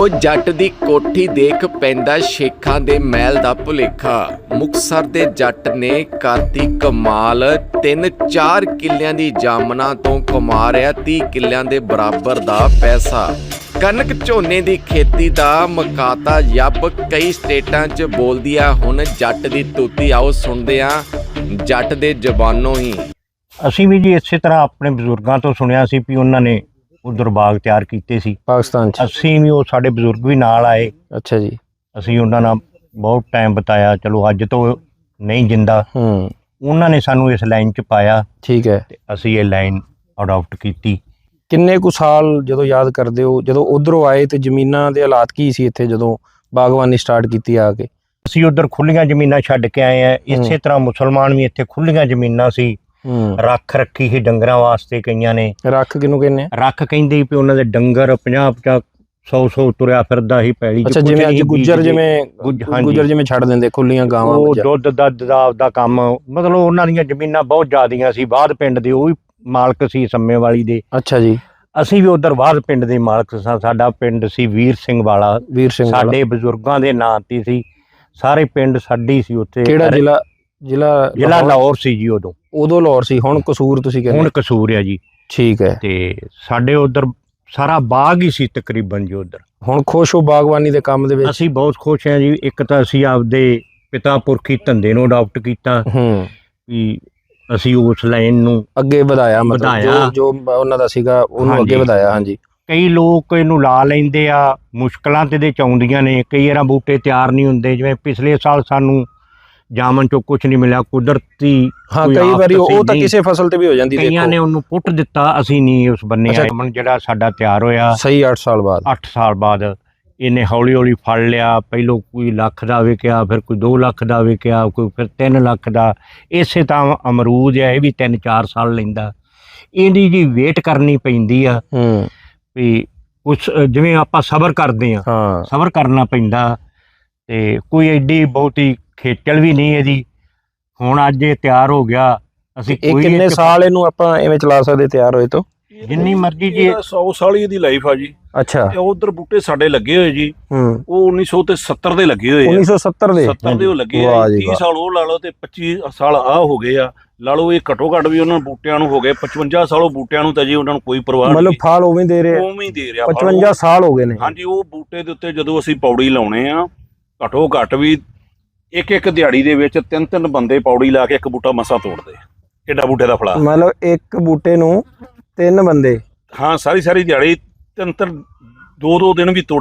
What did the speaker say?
ਉਹ ਜੱਟ ਦੀ ਕੋਠੀ ਦੇਖ ਪੈਂਦਾ ਸ਼ੇਖਾਂ ਦੇ ਮਹਿਲ ਦਾ ਭੁਲੇਖਾ। ਮੁਕਸਰ ਦੇ ਜੱਟ ਨੇ ਕਰਤੀ ਕਮਾਲ, ਤਿੰਨ ਚਾਰ ਕਿੱਲਿਆਂ ਦੀ ਜਾਮਨਾ ਤੋਂ ਕਮਾ ਰਿਆ 30 ਕਿੱਲਿਆਂ ਦੇ ਬਰਾਬਰ ਦਾ ਪੈਸਾ। ਕਣਕ ਝੋਨੇ ਦੀ ਖੇਤੀ ਦਾ ਮਕਾਤਾ ਯੱਬ ਕਈ ਸਟੇਟਾਂ 'ਚ ਬੋਲਦੀ ਆ ਹੁਣ ਜੱਟ ਦੀ ਤੂਤੀ, ਆਓ ਸੁਣਦੇ ਆ ਜੱਟ ਦੇ ਜ਼ਬਾਨੋਂ ਹੀ। ਅਸੀਂ ਵੀ ਜੀ ਇਸੇ ਤਰ੍ਹਾਂ ਆਪਣੇ ਬਜ਼ੁਰਗਾਂ ਤੋਂ ਸੁਣਿਆ ਸੀ ਵੀ ਉਹਨਾਂ ਨੇ ਉਧਰ ਬਾਗ ਤਿਆਰ ਕੀਤੇ ਸੀ। ਪਾਕਿਸਤਾਨ ਚ? ਅਸੀਂ ਵੀ ਉਹ ਸਾਡੇ ਬਜ਼ੁਰਗ ਵੀ ਨਾਲ ਆਏ। ਅੱਛਾ ਜੀ। ਅਸੀਂ ਉਹਨਾਂ ਨਾਲ ਬਹੁਤ ਟਾਈਮ ਬਤਾਇਆ। ਚਲੋ ਅੱਜ ਤੋਂ ਨਹੀਂ ਜਿੰਦਾ। ਹੂੰ। ਉਹਨਾਂ ਨੇ ਸਾਨੂੰ ਇਸ ਲਾਈਨ 'ਚ ਪਾਇਆ। ਠੀਕ ਹੈ। ਤੇ ਅਸੀਂ ਇਹ ਲਾਈਨ ਅਡਾਪਟ ਕੀਤੀ। ਕਿੰਨੇ ਕੁ ਸਾਲ ਜਦੋਂ ਯਾਦ ਕਰਦੇ ਹੋ? ਜਦੋਂ ਉਧਰੋਂ ਆਏ ਤੇ ਜ਼ਮੀਨਾਂ ਦੇ ਹਾਲਾਤ ਕੀ ਸੀ ਇੱਥੇ ਜਦੋਂ ਬਾਗਬਾਨੀ ਸਟਾਰਟ ਕੀਤੀ ਆ ਕੇ? ਅਸੀਂ ਉਧਰ ਖੁੱਲੀਆਂ ਜ਼ਮੀਨਾਂ ਛੱਡ ਕੇ ਆਏ ਆ। ਇਸੇ ਤਰ੍ਹਾਂ ਮੁਸਲਮਾਨ ਵੀ ਇੱਥੇ ਖੁੱਲੀਆਂ ਜ਼ਮੀਨਾਂ ਸੀ। ਰੱਖ ਰੱਖੀ ਸੀ ਡੰਗਰਾਂ ਵਾਸਤੇ ਕਈਆਂ ਨੇ ਰੱਖ ਕਿਹਨੂੰ ਕਹਿੰਦੇ ਆ ਰੱਖ ਕਹਿੰਦੇ ਵੀ ਉਹਨਾਂ ਦੇ ਡੰਗਰ 50 50 100 100 ਤੁਰਿਆ ਫਿਰਦਾ ਸੀ ਪੈਲੀ ਅੱਛਾ ਜਿਵੇਂ ਅੱਜ ਗੁੱਜਰ। ਜਿਵੇਂ। ਗੁੱਜਰ ਜਿਵੇਂ ਛੱਡ ਦਿੰਦੇ ਖੁੱਲੀਆਂ ਗਾਵਾਂ ਉਹ। ਦੁੱਧ ਦਾ ਆਪਦਾ ਕੰਮ ਮਤਲਬ ਉਹਨਾਂ ਦੀਆਂ ਜ਼ਮੀਨਾਂ ਬਹੁਤ ਜ਼ਿਆਦੀਆਂ ਸੀ ਬਾਅਦ ਪਿੰਡ ਦੇ ਉਹ ਵੀ ਮਾਲਕ ਸੀ ਸੰਮੇ ਵਾਲੀ ਦੇ ਅੱਛਾ ਜੀ ਅਸੀਂ ਵੀ ਉਧਰ ਬਾਅਦ ਪਿੰਡ ਦੇ ਮਾਲਕ ਸਾਂ ਸਾਡਾ ਪਿੰਡ ਸੀ ਵੀਰ ਸਿੰਘ ਵਾਲਾ ਵੀਰ ਸਿੰਘ। ਸਾਡੇ ਬਜ਼ੁਰਗਾਂ ਦੇ ਨਾਂ ਤੇ ਸੀ ਸਾਰੇ ਪਿੰਡ ਸਾਡੀ ਸੀ ਉੱਥੇ ਕਿਹੜਾ ਜ਼ਿਲ੍ਹਾ ਜ਼ਿਲ੍ਹਾ ਜ਼ਿਲ੍ਹਾ ਲਾਹੌਰ? ਲਾਹੌਰ ਸੀ ਜੀ ਉਦੋਂ ਉਦੋਂ ਲਾਹੌਰ ਸੀ ਹੁਣ ਕਸੂਰ ਤੁਸੀਂ ਹੁਣ ਕਹਿੰਦੇ ਕਸੂਰ ਆ ਜੀ। ਠੀਕ ਹੈ। ਤੇ ਸਾਡੇ ਉਧਰ ਸਾਰਾ ਬਾਗ ਹੀ ਸੀ ਤਕਰੀਬਨ ਜੀ ਉਧਰ। ਹੁਣ ਖੁਸ਼ ਹੋ ਬਾਗਬਾਨੀ ਦੇ ਕੰਮ ਦੇ ਵਿੱਚ? ਅਸੀਂ ਬਹੁਤ ਖੁਸ਼ ਹਾਂ ਜੀ। ਇੱਕ ਤਾਂ ਅਸੀਂ ਆਪਦੇ ਪਿਤਾ ਪੁਰਖੀ ਧੰਦੇ ਨੂੰ ਅਡਾਪਟ ਕੀਤਾ। ਹੂੰ। ਵੀ ਅਸੀਂ ਉਸ ਲਾਈਨ ਨੂੰ ਅੱਗੇ ਵਧਾਇਆ ਮਤਲਬ। ਜੋ ਜੋ ਉਹਨਾਂ ਦਾ ਸੀਗਾ ਉਹਨੂੰ ਅੱਗੇ। ਵਧਾਇਆ ਹਾਂਜੀ। ਕਈ ਲੋਕ ਇਹਨੂੰ ਲਾ ਲੈਂਦੇ ਆ ਮੁਸ਼ਕਲਾਂ ਤੇ ਦੇ ਚਾਉਂਦੀਆਂ ਨੇ। ਕਈ ਵਾਰਾਂ ਬੂਟੇ ਤਿਆਰ ਨਹੀਂ ਹੁੰਦੇ। ਜਿਵੇਂ ਪਿਛਲੇ ਸਾਲ ਸਾਨੂੰ ਜਾਮਨ ਚੋਂ ਕੁਝ ਨਹੀਂ ਮਿਲਿਆ ਕੁਦਰਤੀ ਹਾਂ ਕੋਈ ਕਈ ਵਾਰੀ ਉਹ ਤਾਂ ਕਿਸੇ ਫਸਲ ਤੇ ਵੀ ਹੋ ਜਾਂਦੀ ਕਈਆਂ ਨੇ ਦੇਖੋ ਉਹਨੂੰ ਪੁੱਟ ਦਿੱਤਾ ਅਸੀਂ ਨਹੀਂ ਉਸ ਬੰਨੇ ਅੱਛਾ। ਜਾਮਨ ਜਿਹੜਾ ਸਾਡਾ ਤਿਆਰ ਹੋਇਆ। ਸਹੀ 8 ਸਾਲ ਬਾਅਦ। 8 ਸਾਲ ਬਾਅਦ ਇਹਨੇ ਹੌਲੀ ਹੌਲੀ ਫੜ ਲਿਆ ਪਹਿਲੋਂ ਕੋਈ ਲੱਖ ਦਾ ਵਿਕਿਆ ਫਿਰ ਕੋਈ 2 ਲੱਖ ਦਾ ਵਿਕਿਆ ਕੋਈ ਫਿਰ 3 ਲੱਖ ਦਾ। ਇਸੇ ਤਾਂ ਅਮਰੂਦ ਹੈ ਇਹ ਵੀ 3-4 ਸਾਲ ਲੈਂਦਾ। ਇਹਦੀ ਜੀ ਵੇਟ ਕਰਨੀ ਪੈਂਦੀ ਆ ਹੂੰ। ਵੀ ਕੁਛ ਜਿਵੇਂ ਆਪਾਂ ਸਬਰ ਕਰਦੇ ਆ ਹਾਂ। ਸਬਰ ਕਰਨਾ ਪੈਂਦਾ ਤੇ ਕੋਈ ਐਡੀ ਬਹੁਤੀ ਖੇਚਲ ਵੀ ਨਹੀਂ ਇਹਦੀ ਹੁਣ ਅੱਜ ਇਹ ਤਿਆਰ ਹੋ ਗਿਆ। ਅਸੀਂ ਇਹ ਕੋਈ ਕਿੰਨੇ ਸਾਲ ਇਹਨੂੰ ਆਪਾਂ ਐਵੇਂ ਚਲਾ ਸਕਦੇ ਤਿਆਰ ਹੋਏ ਤੋਂ? ਜਿੰਨੀ ਮਰਜ਼ੀ ਜੀ 100 ਸਾਲ ਹੀ ਇਹਦੀ ਲਾਈਫ ਆ ਜੀ। ਅੱਛਾ। ਤੇ ਉਧਰ ਬੂਟੇ ਸਾਡੇ ਲੱਗੇ ਹੋਏ ਜੀ। ਹੂੰ। ਉਹ 1900 ਤੇ 70 ਦੇ ਲੱਗੇ ਹੋਏ ਆ। 1970 ਦੇ? 70 ਦੇ ਉਹ ਲੱਗੇ ਆ। ਵਾਹ ਜੀ 30 ਵਾਹ। ਸਾਲ ਉਹ ਲਾ ਲਓ ਤੇ 25 ਸਾਲ ਆ ਹੋ ਗਏ ਆ। ਲਾ ਲਓ ਇਹ ਘਟੋ ਘੱਟ ਵੀ ਉਹਨਾਂ ਬੂਟਿਆਂ ਨੂੰ ਹੋ ਗਏ। 55 ਸਾਲ ਉਹ ਬੂਟਿਆਂ ਨੂੰ ਤਾਂ ਜੀ ਉਹਨਾਂ ਨੂੰ ਕੋਈ ਪਰਵਾਹ ਮਤਲਬ ਨਹੀਂ ਫਲ ਉਵੇਂ ਦੇ ਰਹੇ। ਉਵੇਂ ਹੀ ਦੇ ਰਿਹਾ ਫਲ। 55 ਸਾਲ ਹੋ ਗਏ ਨੇ। ਹਾਂਜੀ ਉਹ ਬੂਟੇ ਦੇ ਉੱਤੇ ਜਦੋਂ ਅਸੀਂ ਪੌੜੀ ਲਾਉਣੇ ਆ ਘਟੋ ਘੱਟ ਵੀ ਇੱਕ ਇੱਕ ਦਿਹਾੜੀ ਦੇ ਵਿੱਚ ਤਿੰਨ ਤਿੰਨ ਬੰਦੇ ਪੌੜੀ ਲਾ ਕੇ ਇੱਕ ਬੂਟਾ ਮਸਾ ਤੋੜਦੇ ਕਿੱਡਾ ਬੂਟੇ ਦਾ ਫਲਾ। ਮਤਲਬ ਇੱਕ ਬੂਟੇ ਨੂੰ ਤਿੰਨ ਬੰਦੇ। ਹਾਂ ਸਾਰੀ ਸਾਰੀ ਦਿਹਾੜੀ ਤਿੰਨ ਤਿੰਨ ਦੋ ਦੋ ਦਿਨ ਵੀ ਤੋੜੀ